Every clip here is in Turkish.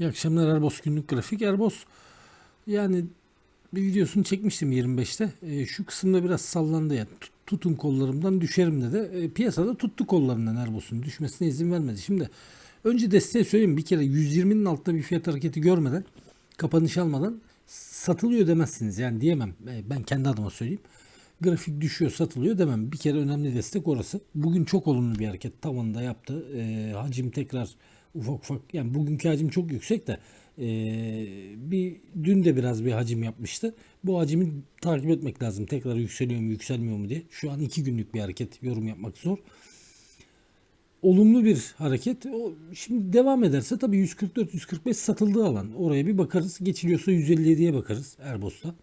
İyi akşamlar Erbos günlük grafik. Erbos yani bir videosunu çekmiştim 25'te. E, şu kısımda biraz sallandı ya. Tut- tutun kollarımdan düşerim dedi. E, piyasada tuttu kollarından Erbos'un düşmesine izin vermedi. Şimdi önce desteği söyleyeyim bir kere 120'nin altında bir fiyat hareketi görmeden kapanış almadan satılıyor demezsiniz. Yani diyemem. E, ben kendi adıma söyleyeyim. Grafik düşüyor satılıyor demem. Bir kere önemli destek orası. Bugün çok olumlu bir hareket tavanında yaptı. E, hacim tekrar ufak ufak yani bugünkü hacim çok yüksek de e, bir dün de biraz bir hacim yapmıştı. Bu hacimi takip etmek lazım. Tekrar yükseliyor mu yükselmiyor mu diye. Şu an iki günlük bir hareket yorum yapmak zor. Olumlu bir hareket. O şimdi devam ederse tabii 144-145 satıldığı alan. Oraya bir bakarız. Geçiliyorsa 157'ye bakarız Erbos'ta.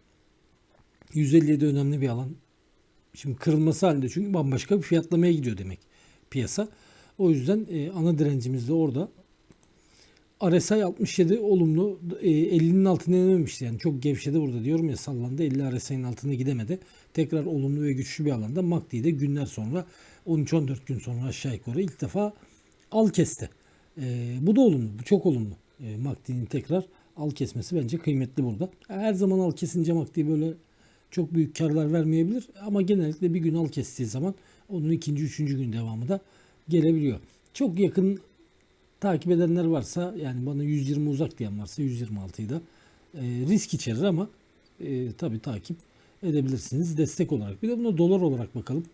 157 önemli bir alan. Şimdi kırılması halinde çünkü bambaşka bir fiyatlamaya gidiyor demek piyasa. O yüzden e, ana direncimiz de orada. RSI 67 olumlu. E, 50'nin altına inememişti. Yani çok gevşedi burada diyorum ya sallandı. 50 RSI'nin altına gidemedi. Tekrar olumlu ve güçlü bir alanda. MACD de günler sonra 13-14 gün sonra aşağı yukarı ilk defa al kesti. E, bu da olumlu. Bu çok olumlu. E, MACD'nin tekrar al kesmesi bence kıymetli burada. Her zaman al kesince MACD böyle çok büyük karlar vermeyebilir ama genellikle bir gün al kestiği zaman onun ikinci, üçüncü gün devamı da gelebiliyor. Çok yakın takip edenler varsa yani bana 120 uzak diyen varsa 126'yı da e, risk içerir ama e, tabii takip edebilirsiniz destek olarak. Bir de buna dolar olarak bakalım.